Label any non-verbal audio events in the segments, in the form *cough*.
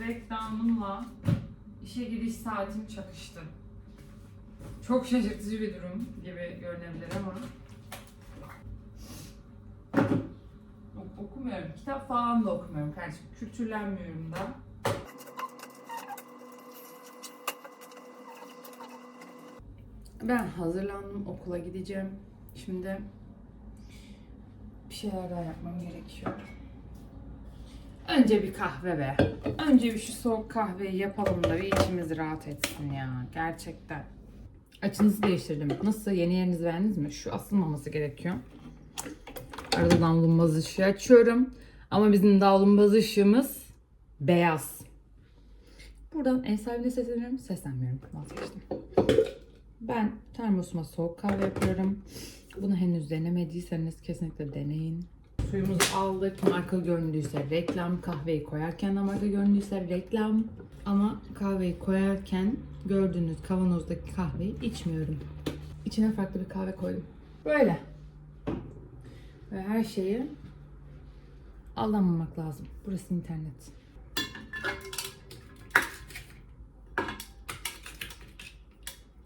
Breakdown'umla işe giriş saatim çakıştı. Çok şaşırtıcı bir durum gibi görünebilir ama. Ok- okumuyorum. Kitap falan da okumuyorum kardeşim. Kültürlenmiyorum da. Ben hazırlandım. Okula gideceğim. Şimdi bir şeyler daha yapmam gerekiyor. Önce bir kahve be. Önce bir şu soğuk kahveyi yapalım da bir içimiz rahat etsin ya. Gerçekten. Açınızı değiştirdim. Nasıl? Yeni yerinizi beğendiniz mi? Şu asılmaması gerekiyor. Arada davlumbaz ışığı açıyorum. Ama bizim davlumbaz ışığımız beyaz. Buradan ev sahibine sesleniyorum. Seslenmiyorum. Vazgeçtim. Ben termosuma soğuk kahve yapıyorum. Bunu henüz denemediyseniz kesinlikle deneyin. Suyumuzu aldık. Marka göründüyse reklam. Kahveyi koyarken de marka göründüyse reklam. Ama kahveyi koyarken gördüğünüz kavanozdaki kahveyi içmiyorum. İçine farklı bir kahve koydum. Böyle. Ve her şeyi aldanmamak lazım. Burası internet.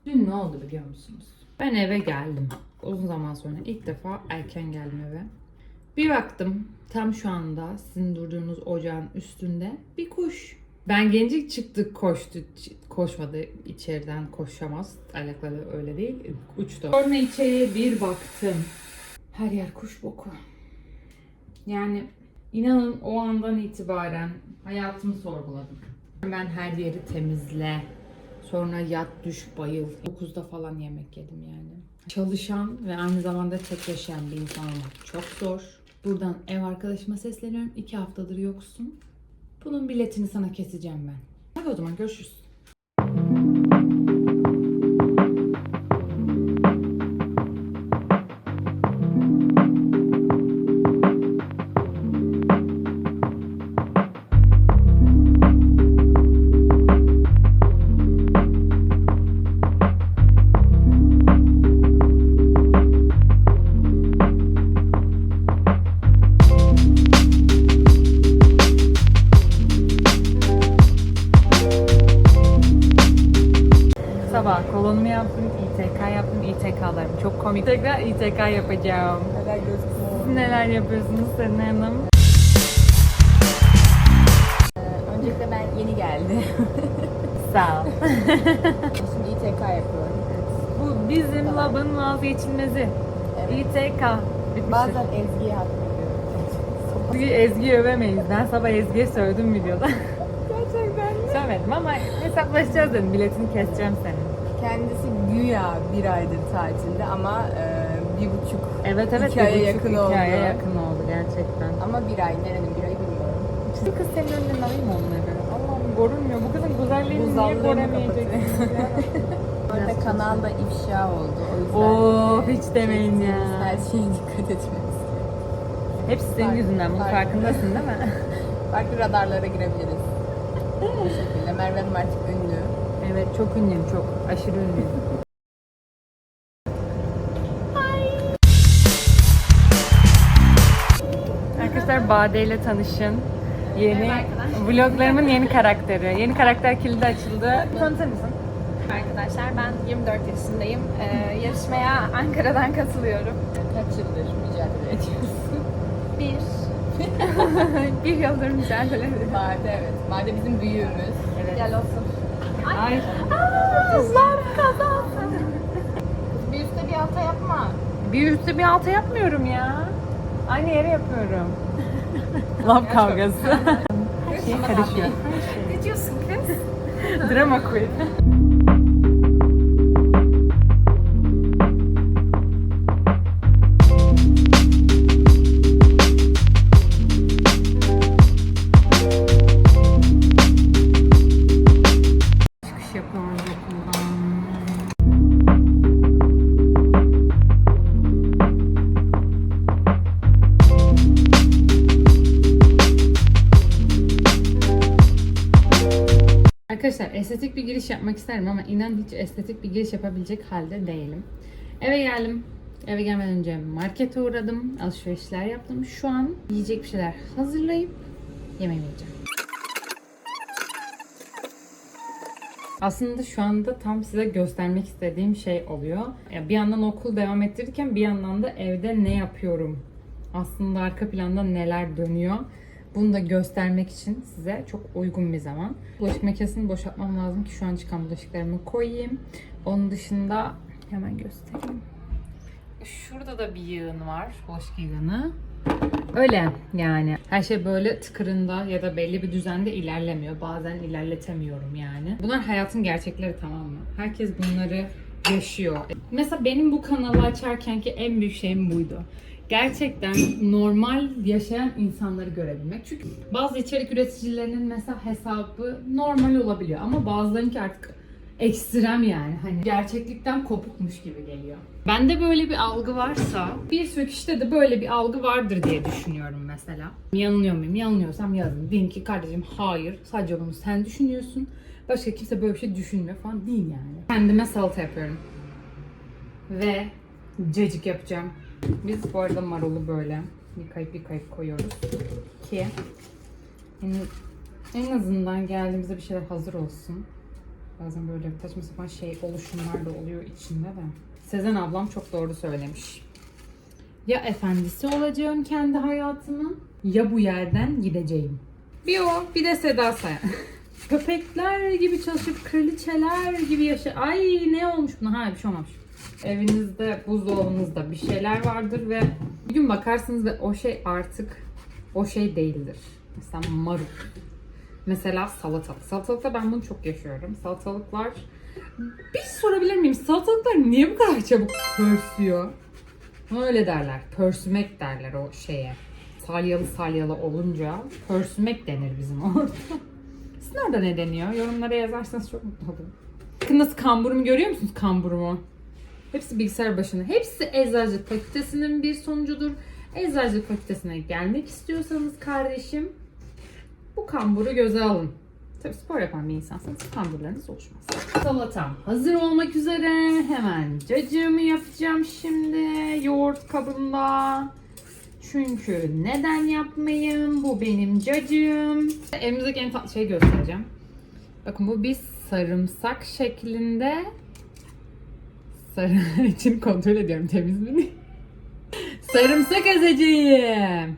Dün ne oldu biliyor musunuz? Ben eve geldim. Uzun zaman sonra ilk defa erken geldim eve. Bir baktım tam şu anda sizin durduğunuz ocağın üstünde bir kuş. Ben gencik çıktık koştu. Koşmadı içeriden koşamaz. Ayakları öyle değil. Uçtu. Sonra içeriye bir baktım. Her yer kuş boku. Yani inanın o andan itibaren hayatımı sorguladım. Ben her yeri temizle. Sonra yat, düş, bayıl. 9'da falan yemek yedim yani. Çalışan ve aynı zamanda tek yaşayan bir insan olmak çok zor. Buradan ev arkadaşıma sesleniyorum. İki haftadır yoksun. Bunun biletini sana keseceğim ben. Hadi o zaman görüşürüz. İTK yapacağım. Neler? Siz neler yapıyorsunuz Serin Hanım? Öncelikle ben yeni geldim. *laughs* Sağ ol. *laughs* Şimdi İTK yapıyorum. Bu bizim labın vazgeçilmezi. Evet. İTK. Bitmiştir. Bazen Ezgi'ye hak. Ezgi, Ezgi övemeyiz. Ben sabah Ezgi'ye söyledim videoda. *laughs* Gerçekten mi? Söylemedim ama hesaplaşacağız dedim. Biletini keseceğim senin. Kendisi güya bir aydır tatilde ama e, Evet evet. Buçuk, yakın oldu. aya yakın oldu gerçekten. ama bir ay nerenin bir ay bilmiyorum. Bu kız senin önünden alayım mı onları? Allah'ım görünmüyor. Bu kızın güzelliğini niye ya? *laughs* Orada kanalda ifşa oldu. O yüzden Oo, e, hiç demeyin ya. Her şeye dikkat etmemiz. Hepsi senin yüzünden. Bunun fark- farkındasın değil mi? *laughs* Farklı radarlara girebiliriz. *laughs* Bu şekilde. Merve Hanım artık ünlü. evet çok ünlüyüm çok. Aşırı ünlüyüm. Bade ile tanışın. Yeni vloglarımın yeni karakteri. Yeni karakter kilidi açıldı. Tanıtır mısın? Arkadaşlar ben 24 yaşındayım. Ee, yarışmaya Ankara'dan katılıyorum. Kaç yıldır mücadele ediyorsun? Bir. *laughs* bir yıldır mücadele ediyorum. Bade evet. Bade bizim büyüğümüz. Evet. Gel olsun. Ay. Kızlar kazansın. Bir üstte bir alta yapma. Bir üstte bir alta yapmıyorum ya. Aynı yere yapıyorum. Love kavgası. Her şey karışıyor. Ne diyorsun kız? Drama queen. Bir giriş yapmak isterim ama inan hiç estetik bir giriş yapabilecek halde değilim. Eve geldim. Eve gelmeden önce markete uğradım. Alışverişler yaptım. Şu an yiyecek bir şeyler hazırlayıp yemeğimi yiyeceğim. Aslında şu anda tam size göstermek istediğim şey oluyor. Bir yandan okul devam ettirirken bir yandan da evde ne yapıyorum? Aslında arka planda neler dönüyor? Bunu da göstermek için size çok uygun bir zaman. Bulaşık makinesini boşaltmam lazım ki şu an çıkan bulaşıklarımı koyayım. Onun dışında hemen göstereyim. Şurada da bir yığın var. Bulaşık yığını. Öyle yani. Her şey böyle tıkırında ya da belli bir düzende ilerlemiyor. Bazen ilerletemiyorum yani. Bunlar hayatın gerçekleri tamam mı? Herkes bunları yaşıyor. Mesela benim bu kanalı açarkenki en büyük şeyim buydu. Gerçekten normal yaşayan insanları görebilmek. Çünkü bazı içerik üreticilerinin mesela hesabı normal olabiliyor ama bazılarınki artık ekstrem yani. Hani gerçeklikten kopukmuş gibi geliyor. Bende böyle bir algı varsa bir sürü kişide de böyle bir algı vardır diye düşünüyorum mesela. Yanılıyor muyum? Yanılıyorsam yazın. Deyin ki kardeşim hayır sadece bunu sen düşünüyorsun. Başka kimse böyle bir şey düşünmüyor falan değil yani. Kendime salata yapıyorum. Ve cacık yapacağım. Biz bu arada marulu böyle yıkayıp yıkayıp koyuyoruz ki en, en azından geldiğimizde bir şeyler hazır olsun. Bazen böyle saçma sapan şey oluşumlar da oluyor içinde de. Sezen ablam çok doğru söylemiş. Ya efendisi olacağım kendi hayatımın ya bu yerden gideceğim. Bir o bir de Seda Sayan. *laughs* Köpekler gibi çalışıp kraliçeler gibi yaşa... Ay ne olmuş buna? Ha bir şey olmamış. Evinizde, buzdolabınızda bir şeyler vardır ve bir gün bakarsınız ve o şey artık o şey değildir. Mesela marul. Mesela salatalık. Salatalıkta ben bunu çok yaşıyorum. Salatalıklar... Bir sorabilir miyim? Salatalıklar niye bu kadar çabuk pörsüyor? Öyle derler. Pörsümek derler o şeye. Salyalı salyalı olunca pörsümek denir bizim orada. Sizin orada ne deniyor? Yorumlara yazarsanız çok mutlu olurum. Bakın nasıl kamburumu görüyor musunuz kamburumu? Hepsi bilgisayar başında. Hepsi eczacılık fakültesinin bir sonucudur. Eczacılık fakültesine gelmek istiyorsanız kardeşim bu kamburu göze alın. Tabii spor yapan bir insansanız kamburlarınız oluşmaz. Salatam hazır olmak üzere. Hemen cacığımı yapacağım şimdi yoğurt kabında. Çünkü neden yapmayayım? Bu benim cacığım. Elimizdeki en tatlı şeyi göstereceğim. Bakın bu bir sarımsak şeklinde. Sarı için kontrol ediyorum temiz mi. Sarımsak ezeceğim.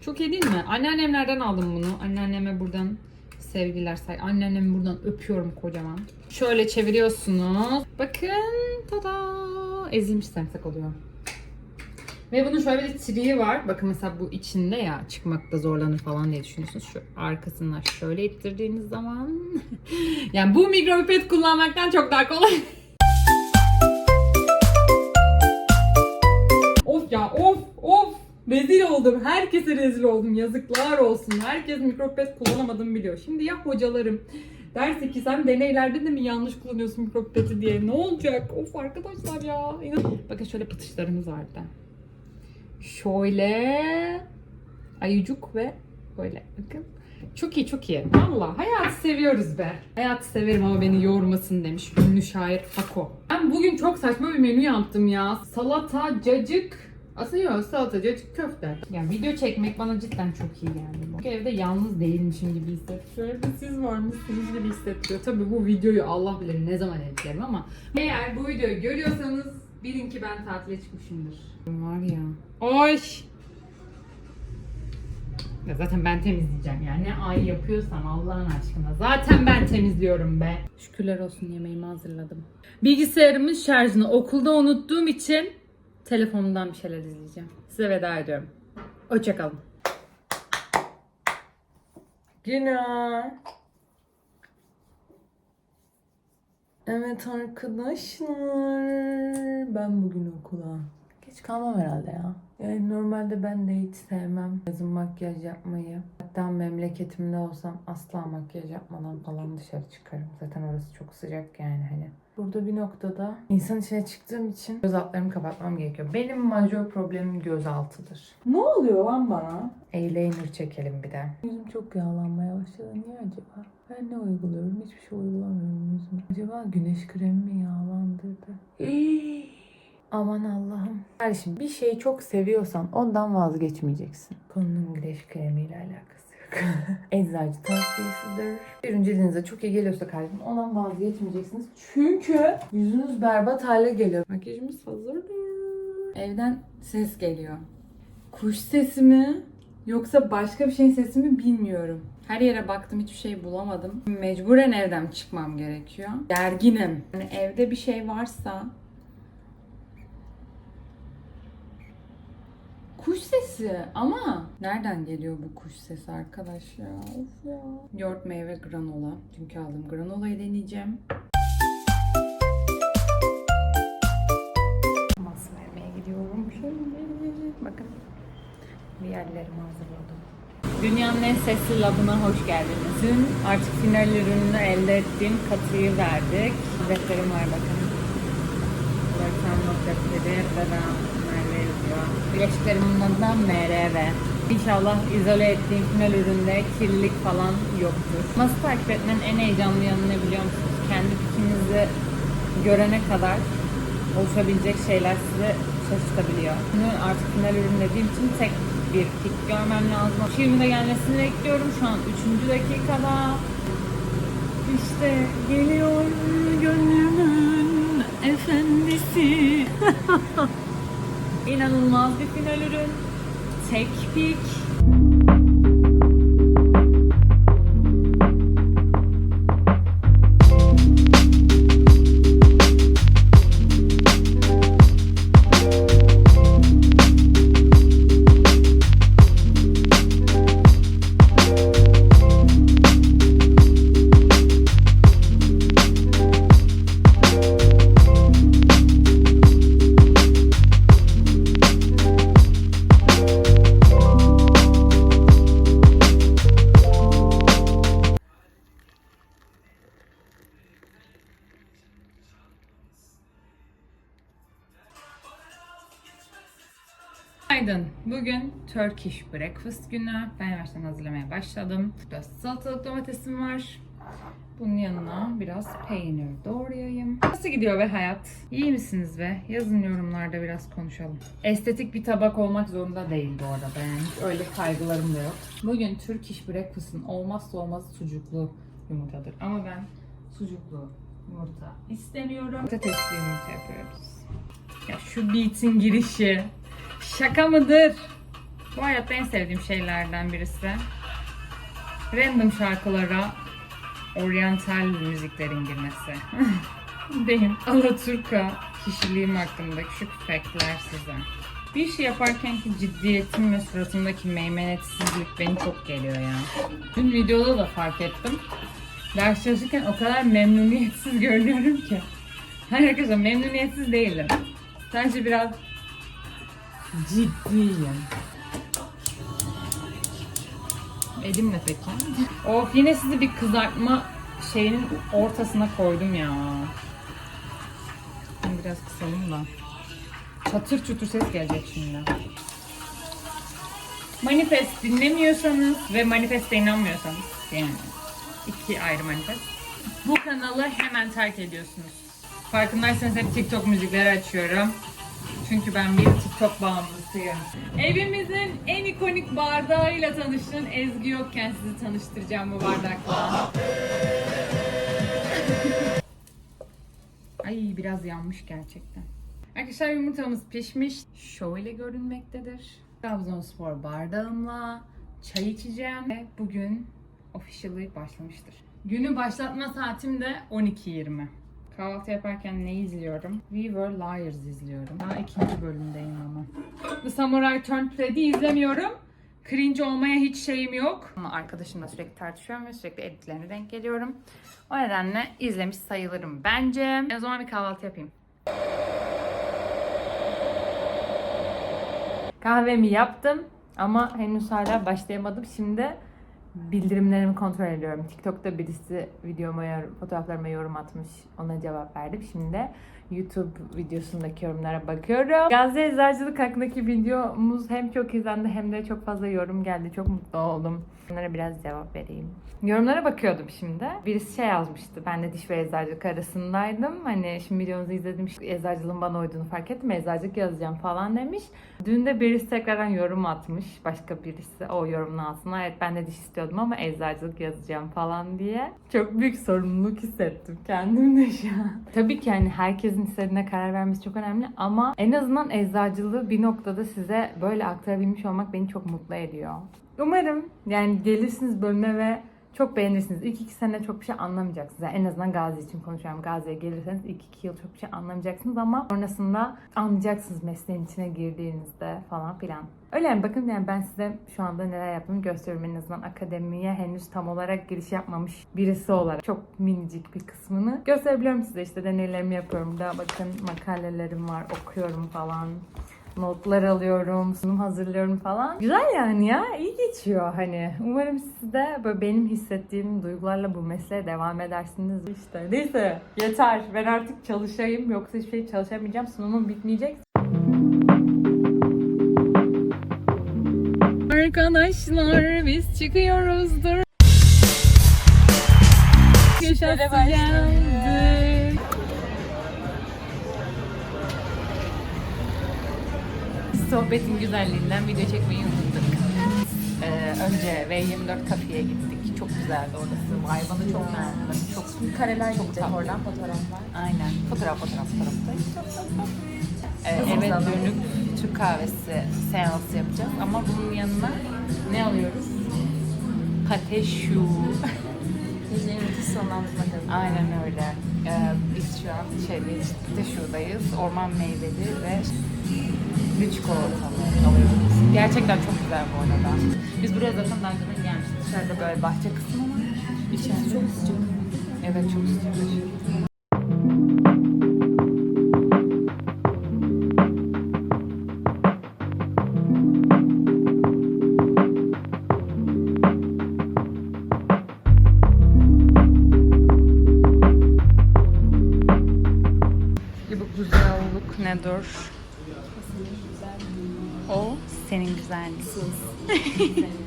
Çok iyi değil mi? Anneannemlerden aldım bunu. Anneanneme buradan sevgiler say. Anneannemi buradan öpüyorum kocaman. Şöyle çeviriyorsunuz. Bakın tada ezilmiş sarımsak oluyor. Ve bunun şöyle bir triği var. Bakın mesela bu içinde ya çıkmakta zorlanır falan diye düşünüyorsunuz. Şu arkasından şöyle ittirdiğiniz zaman. *laughs* yani bu mikropipet kullanmaktan çok daha kolay. Ya of of. Rezil oldum. Herkese rezil oldum. Yazıklar olsun. Herkes mikropipet kullanamadığımı biliyor. Şimdi ya hocalarım derse ki sen deneylerde de mi yanlış kullanıyorsun mikropipeti diye. Ne olacak? Of arkadaşlar ya. İnan- Bakın şöyle pıtışlarımız var bir de. Şöyle ayıcık ve böyle bakın. Çok iyi çok iyi. Valla hayatı seviyoruz be. Hayatı severim ama beni yormasın demiş ünlü şair Hako. Ben bugün çok saçma bir menü yaptım ya. Salata, cacık, aslında yok salata, cacık, köfte. Yani video çekmek bana cidden çok iyi geldi. Bu evde yalnız değilmişim gibi hissettiriyor. Bir siz varmışsınız gibi hissettiriyor. Tabii bu videoyu Allah bilir ne zaman editlerim ama eğer bu videoyu görüyorsanız bilin ki ben tatile çıkmışımdır. Var ya. Oy! Ya zaten ben temizleyeceğim yani. Ne ay yapıyorsam Allah'ın aşkına. Zaten ben temizliyorum be. Şükürler olsun yemeğimi hazırladım. Bilgisayarımın şarjını okulda unuttuğum için telefonumdan bir şeyler izleyeceğim. Size veda ediyorum. Hoşçakalın. Günah. Evet arkadaşlar. Ben bugün okula geç kalmam herhalde ya. Yani normal Normalde ben de hiç sevmem yazın makyaj yapmayı. Hatta memleketimde olsam asla makyaj yapmadan falan dışarı çıkarım. Zaten orası çok sıcak yani hani. Burada bir noktada insan içine çıktığım için göz altlarımı kapatmam gerekiyor. Benim majör problemim göz altıdır. Ne oluyor lan bana? Eyeliner çekelim bir de. Yüzüm çok yağlanmaya başladı. Niye acaba? Ben ne uyguluyorum? Hiçbir şey uygulamıyorum yüzüme. Acaba güneş kremi mi yağlandırdı? Aman Allah'ım. Kardeşim bir şeyi çok seviyorsan ondan vazgeçmeyeceksin. Konunun güneş kremiyle alakası yok. *laughs* Eczacı tavsiyesidir. Ürün cildinize çok iyi geliyorsa kardeşim ondan vazgeçmeyeceksiniz. Çünkü yüzünüz berbat hale geliyor. Makyajımız hazırdır. Evden ses geliyor. Kuş sesi mi? Yoksa başka bir şeyin sesi mi bilmiyorum. Her yere baktım hiçbir şey bulamadım. Mecburen evden çıkmam gerekiyor. Gerginim. Yani evde bir şey varsa Kuş sesi ama nereden geliyor bu kuş sesi arkadaş ya? Of ya. Yoğurt meyve granola. Çünkü aldım granolayı deneyeceğim. Mas vermeye gidiyorum şimdi. Bakın bir yerlerimi hazırladım. Dünyanın en sesli labına hoş geldiniz. Dün artık final ürününü elde ettiğim katıyı verdik. Defterim var bakın. Bırakan not defteri ve ben Merve yazıyor. Bileşiklerimin adı da MRV. İnşallah izole ettiğim final üründe kirlilik falan yoktur. Nasıl takip etmenin en heyecanlı yanı ne biliyor musunuz? Kendi fikrinizi görene kadar oluşabilecek şeyler sizi şaşırtabiliyor. Bunu artık final ürün dediğim için tek bir pik görmem lazım. Filmin de gelmesini bekliyorum şu an 3. dakikada. İşte geliyor gönlümün efendisi. *laughs* İnanılmaz bir final ürün. Tek pik. Bugün Turkish breakfast günü. Ben yavaştan hazırlamaya başladım. Biraz salatalık domatesim var. Bunun yanına biraz peynir doğrayayım. Nasıl gidiyor be hayat? İyi misiniz be? Yazın yorumlarda biraz konuşalım. Estetik bir tabak olmak zorunda değil bu arada. Yani hiç öyle kaygılarım da yok. Bugün Turkish breakfast'ın olmazsa olmazı sucuklu yumurtadır. Ama ben sucuklu yumurta istemiyorum. Patatesli yumurta yapıyoruz. Ya şu beat'in girişi. Şaka mıdır? Bu hayatta en sevdiğim şeylerden birisi. Random şarkılara oryantal müziklerin girmesi. *laughs* Benim Alaturka kişiliğim hakkında küçük faktler size. Bir şey yaparkenki ciddiyetim ve suratımdaki meymenetsizlik beni çok geliyor ya. Dün videoda da fark ettim. Ders çalışırken o kadar memnuniyetsiz görünüyorum ki. Hayır arkadaşlar memnuniyetsiz değilim. Sadece biraz ciddiyim. Elimle peki. Of yine sizi bir kızartma şeyinin ortasına koydum ya. Biraz kısalım da. Çatır çutur ses gelecek şimdi. Manifest dinlemiyorsanız ve manifeste inanmıyorsanız yani iki ayrı manifest. Bu kanalı hemen terk ediyorsunuz. Farkındaysanız hep TikTok müzikleri açıyorum. Çünkü ben bir TikTok bağımlısıyım. Evimizin en ikonik bardağıyla tanıştın. Ezgi yokken sizi tanıştıracağım bu bardakla. Ay biraz yanmış gerçekten. Arkadaşlar yumurtamız pişmiş. Şöyle görünmektedir. Trabzonspor bardağımla çay içeceğim ve bugün officially başlamıştır. Günü başlatma saatim de 12.20. Kahvaltı yaparken ne izliyorum? We Were Liars izliyorum. Daha ikinci bölümdeyim ama. The Samurai Turned Pretty izlemiyorum. Cringe olmaya hiç şeyim yok. Ama arkadaşımla sürekli tartışıyorum ve sürekli editlerine denk geliyorum. O nedenle izlemiş sayılırım bence. O zaman bir kahvaltı yapayım. Kahvemi yaptım ama henüz hala başlayamadım. Şimdi bildirimlerimi kontrol ediyorum. TikTok'ta birisi videoma, fotoğraflarıma yorum atmış. Ona cevap verdim. Şimdi de YouTube videosundaki yorumlara bakıyorum. Gazze Eczacılık hakkındaki videomuz hem çok izlendi hem de çok fazla yorum geldi. Çok mutlu oldum. Bunlara biraz cevap vereyim. Yorumlara bakıyordum şimdi. Birisi şey yazmıştı. Ben de diş ve eczacılık arasındaydım. Hani şimdi videomuzu izledim. Eczacılığın bana uyduğunu fark ettim. Eczacılık yazacağım falan demiş. Dün de birisi tekrardan yorum atmış. Başka birisi o yorumun altına. Evet ben de diş istiyordum ama eczacılık yazacağım falan diye. Çok büyük sorumluluk hissettim kendimde şu an. Tabii ki hani herkesin istediğine karar vermesi çok önemli ama en azından eczacılığı bir noktada size böyle aktarabilmiş olmak beni çok mutlu ediyor. Umarım yani gelirsiniz bölüme ve çok beğenirsiniz. İlk iki sene çok bir şey anlamayacaksınız. Yani en azından Gazi için konuşuyorum. Gazi'ye gelirseniz ilk iki yıl çok bir şey anlamayacaksınız ama sonrasında anlayacaksınız mesleğin içine girdiğinizde falan filan. Öyle yani bakın yani ben size şu anda neler yaptığımı gösteriyorum. En azından akademiye henüz tam olarak giriş yapmamış birisi olarak. Çok minicik bir kısmını gösterebiliyorum size. İşte deneylerimi yapıyorum. Daha bakın makalelerim var. Okuyorum falan notlar alıyorum, sunum hazırlıyorum falan. Güzel yani ya, iyi geçiyor hani. Umarım siz de böyle benim hissettiğim duygularla bu mesleğe devam edersiniz. İşte neyse yeter. Ben artık çalışayım yoksa hiçbir şey çalışamayacağım. Sunumum bitmeyecek. Arkadaşlar biz çıkıyoruzdur. Köşesi geldi. Sohbetin güzelliğinden video çekmeyi unuttuk. Ee, önce V24 kafeye gittik. Çok güzeldi orası. Bana çok beğendim. Çok Kareler çok tatlı. oradan fotoğraflar. Aynen. Fotoğraf fotoğraf fotoğraf. Ee, Nasıl eve güzel. dönüp Türk kahvesi seansı yapacağız. Ama bunun yanına ne alıyoruz? Geceyi müthiş sonlandırmak adına. Aynen öyle. Ee, biz şu an şeydeyiz, Pateşu'dayız. Orman meyveli ve bir çikolatalı alıyoruz. Gerçekten çok güzel bu arada. Biz buraya zaten daha önceden gelmiştik. Dışarıda böyle bahçe kısmı var. İçeride çok sıcak. Evet çok sıcak. Güzellik nedir? O senin güzelliğin. *laughs*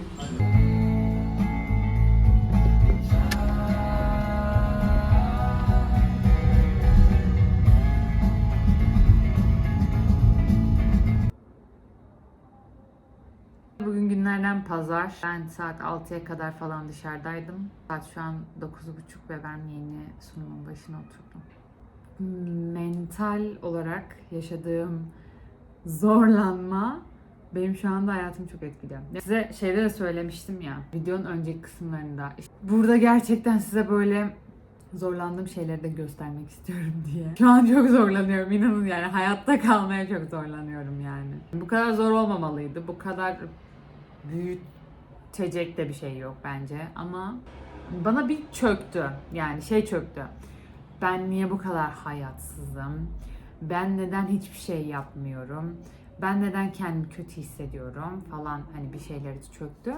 Bugün günlerden pazar. Ben saat 6'ya kadar falan dışarıdaydım. Saat şu an 9.30 ve ben yeni sunumun başına oturdum. Mental olarak yaşadığım zorlanma benim şu anda hayatımı çok etkiliyor. Size şeyde de söylemiştim ya videonun önceki kısımlarında. İşte burada gerçekten size böyle zorlandığım şeyleri de göstermek istiyorum *laughs* diye. Şu an çok zorlanıyorum inanın yani hayatta kalmaya çok zorlanıyorum yani. Bu kadar zor olmamalıydı. Bu kadar büyütecek de bir şey yok bence ama bana bir çöktü. Yani şey çöktü. Ben niye bu kadar hayatsızım? Ben neden hiçbir şey yapmıyorum? Ben neden kendimi kötü hissediyorum falan hani bir şeyler çöktü.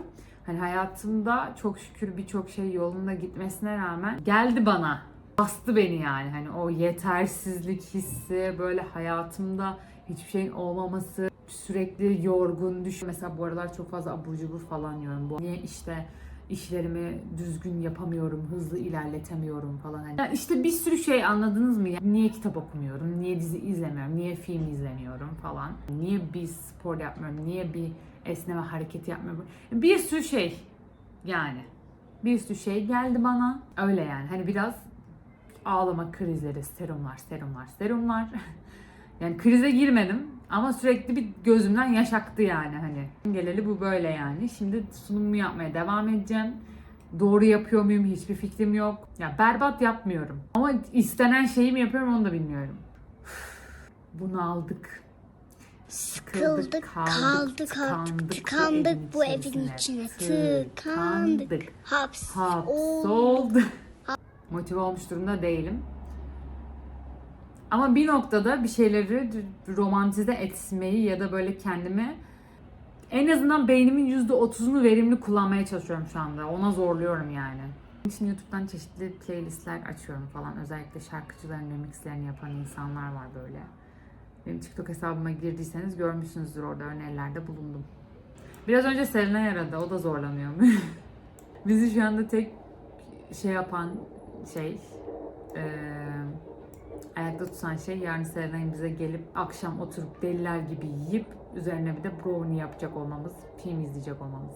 Hani hayatımda çok şükür birçok şey yolunda gitmesine rağmen geldi bana. Bastı beni yani hani o yetersizlik hissi böyle hayatımda hiçbir şeyin olmaması sürekli yorgun düş. Mesela bu aralar çok fazla abur cubur falan yiyorum. Bu niye işte işlerimi düzgün yapamıyorum, hızlı ilerletemiyorum falan. Yani işte bir sürü şey anladınız mı? Yani niye kitap okumuyorum, niye dizi izlemiyorum, niye film izlemiyorum falan. Niye bir spor yapmıyorum, niye bir esneme hareketi yapmıyorum. Bir sürü şey yani. Bir sürü şey geldi bana. Öyle yani. Hani biraz ağlama krizleri, serumlar, serumlar, serumlar. *laughs* yani krize girmedim ama sürekli bir gözümden yaş aktı yani hani. Geleli bu böyle yani. Şimdi sunumumu yapmaya devam edeceğim. Doğru yapıyor muyum hiçbir fikrim yok. Ya berbat yapmıyorum. Ama istenen şeyi mi yapıyorum onu da bilmiyorum. Bunu aldık. Sıkıldık, kaldık, artık tıkandık bu evin içine, tıkandık, haps, Hapsoldu. Motive olmuş durumda değilim. Ama bir noktada bir şeyleri romantize etmeyi ya da böyle kendimi En azından beynimin %30'unu verimli kullanmaya çalışıyorum şu anda. Ona zorluyorum yani. Şimdi YouTube'dan çeşitli playlistler açıyorum falan. Özellikle şarkıcıların remixlerini yapan insanlar var böyle. Benim TikTok hesabıma girdiyseniz görmüşsünüzdür orada önerilerde bulundum. Biraz önce Serenay aradı. O da zorlanıyor. *laughs* Bizi şu anda tek şey yapan şey eee, ayakta tutan şey yarın Serenay'ın bize gelip akşam oturup deliler gibi yiyip üzerine bir de brownie yapacak olmamız, film izleyecek olmamız.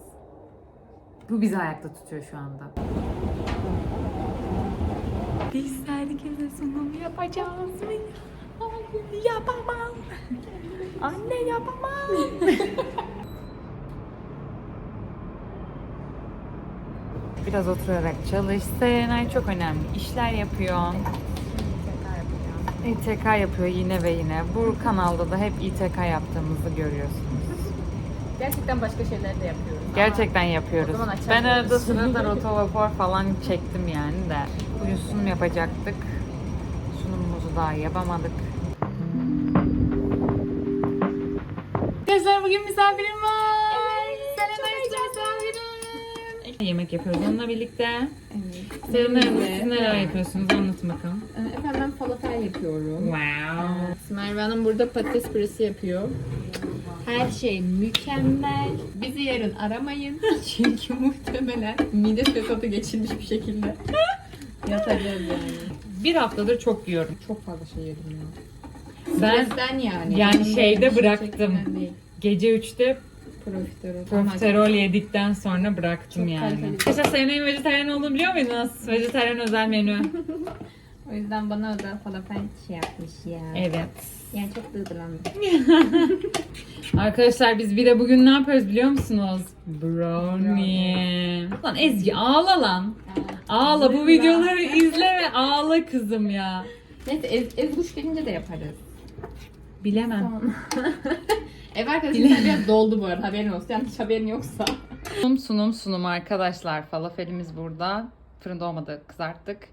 Bu bizi ayakta tutuyor şu anda. Biz herkese sunum yapacağız mı? Hayır yapamam. Anne yapamam. Biraz oturarak çalış. Serenay çok önemli. işler yapıyor. İTK yapıyor yine ve yine. Bu kanalda da hep İTK yaptığımızı görüyorsunuz. Gerçekten başka şeyler de yapıyoruz. Gerçekten yapıyoruz. O zaman açar Ben arada sırada *laughs* rotovapor falan çektim yani de. Bugün sunum yapacaktık. Sunumumuzu daha yapamadık. Arkadaşlar bugün misafirim var. Yemek yapıyoruz onunla birlikte. Evet. Serenay siz neler yapıyorsunuz anlatın bakalım. Ee, Efendim ben falafel yapıyorum. Wow. Merve Hanım burada patates püresi yapıyor. Her şey mükemmel. Bizi yarın aramayın. *laughs* Çünkü muhtemelen mide fesatı geçirmiş bir şekilde *laughs* yatacağız yani. Bir haftadır çok yiyorum. Çok fazla şey yedim ya. Ben Stresten yani. yani şeyde bıraktım. gece 3'te Profiterol. profiterol yedikten sonra bıraktım Çok yani. kaliteli. Arkadaşlar Serenay'ın vejetaryen olduğunu biliyor muydunuz? Vejetaryen özel menü. *laughs* O yüzden bana özel falafel şey yapmış ya. Evet. Yani çok duygulandım. *laughs* Arkadaşlar biz bir de bugün ne yapıyoruz biliyor musunuz? Brownie. Lan Ezgi ağla lan. Ağla bu videoları izle ve ağla kızım ya. Neyse ez, ezguş gelince de yaparız. Bilemem. *laughs* Ev arkadaşım biraz doldu bu arada haberin olsun. Yanlış haberin yoksa. Sunum sunum sunum arkadaşlar. Falafelimiz burada. Fırında olmadı kızarttık.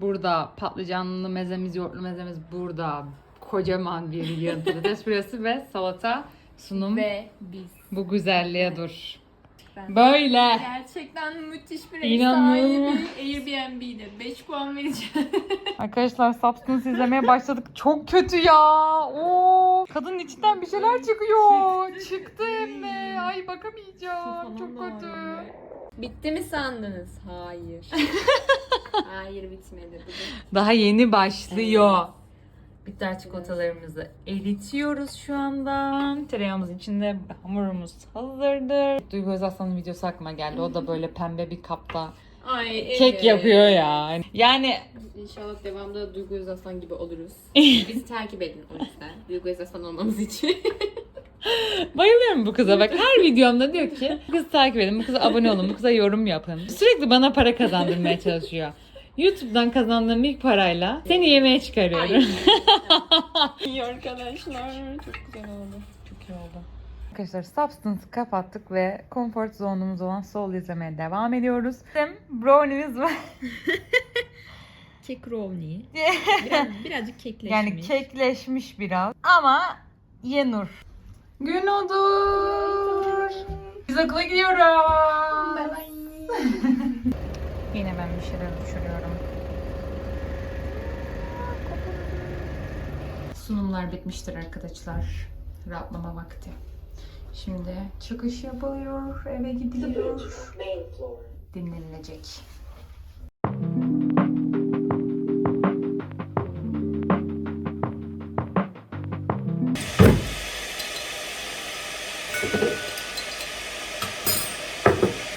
Burada patlıcanlı mezemiz, yoğurtlu mezemiz burada. Kocaman bir yığın patates püresi ve salata sunum. Ve biz. Bu güzelliğe dur. Ben- Böyle. Gerçekten müthiş bir ev İnanılmaz. sahibi. Airbnb'de 5 puan vereceğim. *laughs* Arkadaşlar Substance izlemeye başladık. Çok kötü ya. Oo, kadının içinden bir şeyler çıkıyor. Çıktı de. Ay bakamayacağım. Çok kötü. Bitti mi sandınız? Hayır. *laughs* Hayır bitmedi. Bu Daha yeni başlıyor. Bitter çikolatalarımızı eritiyoruz şu anda. Tereyağımızın içinde hamurumuz hazırdır. Duygu Özaslan'ın videosu aklıma geldi. O da böyle pembe bir kapta Ay kek yapıyor ya. Yani İnşallah devamında da Duygu Özaslan gibi oluruz. *laughs* Bizi takip edin o yüzden. Duygu Özaslan olmamız için. *laughs* Bayılıyorum bu kıza bak. Her videomda diyor ki bu kızı takip edin, bu kıza abone olun, bu kıza yorum yapın. Sürekli bana para kazandırmaya çalışıyor. YouTube'dan kazandığım ilk parayla seni yemeğe çıkarıyorum. *laughs* İyi arkadaşlar. Çok güzel oldu. Çok iyi oldu. Arkadaşlar Substance'ı kapattık ve comfort zone'umuz olan Soul izlemeye devam ediyoruz. Bizim brownie'miz var. *laughs* Kek brownie. *laughs* Biraz, birazcık kekleşmiş. Yani kekleşmiş biraz ama yenur. Gün odur. Biz okula gidiyoruz. Yine ben bir şeyler düşürüyorum. Sunumlar bitmiştir arkadaşlar. Rahatlama vakti. Şimdi çıkış yapılıyor, eve gidiliyor. Dinlenilecek.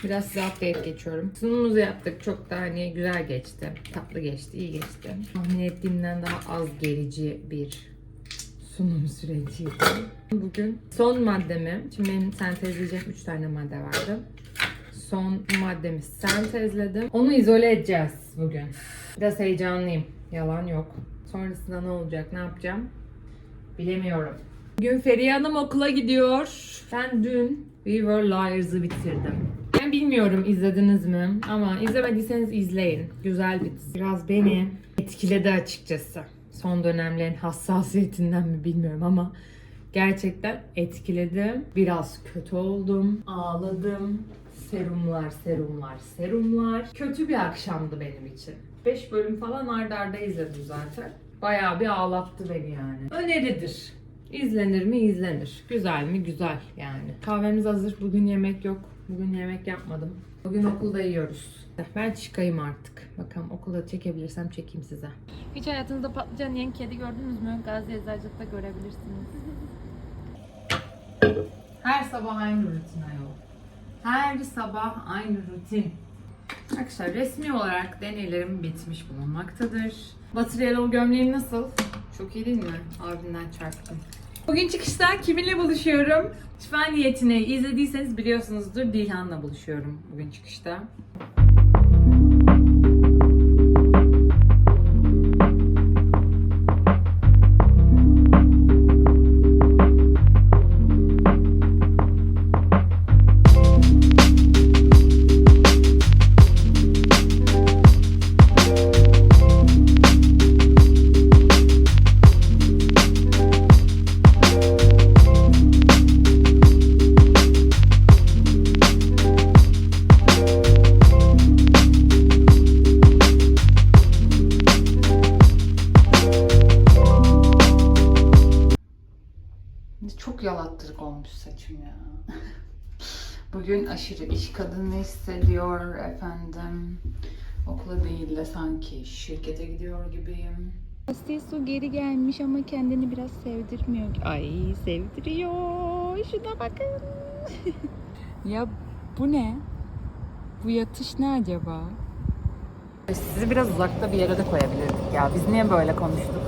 Biraz size geçiyorum. Sunumumuzu yaptık. Çok da hani güzel geçti. Tatlı geçti, iyi geçti. Tahmin ettiğimden daha az gerici bir sunum süreciydi. Bugün son maddemi, şimdi benim sentezleyeceğim 3 tane madde vardı. Son maddemi sentezledim. Onu izole edeceğiz bugün. Biraz heyecanlıyım. Yalan yok. Sonrasında ne olacak, ne yapacağım bilemiyorum. Bugün Feriye Hanım okula gidiyor. Ben dün We Were Liars'ı bitirdim. Bilmiyorum izlediniz mi ama izlemediyseniz izleyin. Güzel bir dizi. Biraz beni etkiledi açıkçası. Son dönemlerin hassasiyetinden mi bilmiyorum ama Gerçekten etkiledim. Biraz kötü oldum. Ağladım. Serumlar, serumlar, serumlar. Kötü bir akşamdı benim için. 5 bölüm falan ardarda arda izledim zaten. Bayağı bir ağlattı beni yani. Öneridir. İzlenir mi? İzlenir. Güzel mi? Güzel yani. Kahvemiz hazır. Bugün yemek yok. Bugün yemek yapmadım. Bugün okulda yiyoruz. Ben çıkayım artık. Bakalım okulda çekebilirsem çekeyim size. Hiç hayatınızda patlıcan yiyen kedi gördünüz mü? Gazi Eczacık'ta görebilirsiniz. Her sabah aynı rutin ayol. Her sabah aynı rutin. Arkadaşlar resmi olarak deneylerim bitmiş bulunmaktadır. Batıriyel gömleğim nasıl? Çok iyi değil mi? Abimden çarptım. Bugün çıkışta kiminle buluşuyorum? Şifa niyetine izlediyseniz biliyorsunuzdur. Dilhan'la buluşuyorum bugün çıkışta. Çok yalattırık olmuş saçım ya. Bugün aşırı iş kadını hissediyor efendim. Okula değil de sanki şirkete gidiyor gibiyim. Su geri gelmiş ama kendini biraz sevdirmiyor. Ay sevdiriyor. Şuna bakın. *laughs* ya bu ne? Bu yatış ne acaba? Sizi biraz uzakta bir yere de koyabilirdik ya. Biz niye böyle konuştuk?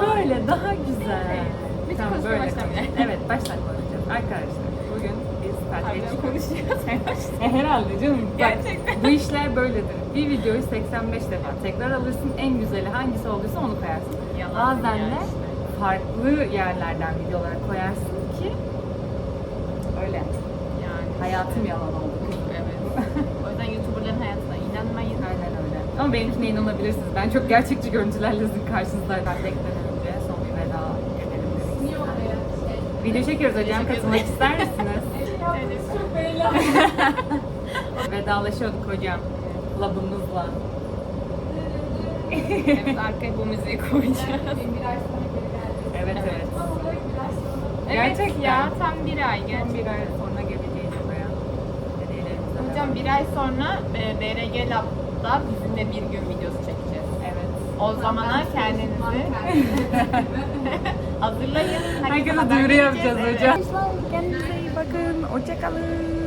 Böyle daha güzel. Biz Tamam, böyle *laughs* Evet baştan konuşacağız. Arkadaşlar bugün biz tatile konuşuyoruz. *laughs* E, herhalde canım. Bak, Gerçekten. bu işler böyledir. Bir videoyu 85 defa tekrar alırsın. En güzeli hangisi olduysa onu koyarsın. Yalan Bazen de işte. farklı yerlerden videolar koyarsın ki öyle. Yani Hayatım yalan oldu. Evet. *laughs* o yüzden YouTuber'ların hayatına inanmayın. Aynen öyle. Ama benimkine inanabilirsiniz. Ben çok gerçekçi görüntülerle sizin karşınızda. Beklemeden önce son bir veda edelim dedik. Niye oraya şey? Video çekiyoruz hocam. Katılmak ister misiniz? *laughs* Çok eğlenceli. *laughs* Vedalaşıyorduk hocam. Labımızla. evet arkaya bu müziği koyacağız. Evet evet. Evet Gerçekten. ya tam bir ay gerçekten. Bir ay sonra geleceğiz buraya. Hocam bir ay sonra e, BRG Lab'da bizimle bir gün videosu çekeceğiz. Evet. O zamana kendinizi *laughs* hazırlayın. Herkese Herkese duyuru yapacağız hocam. Kendinize iyi bakın. Hoşçakalın.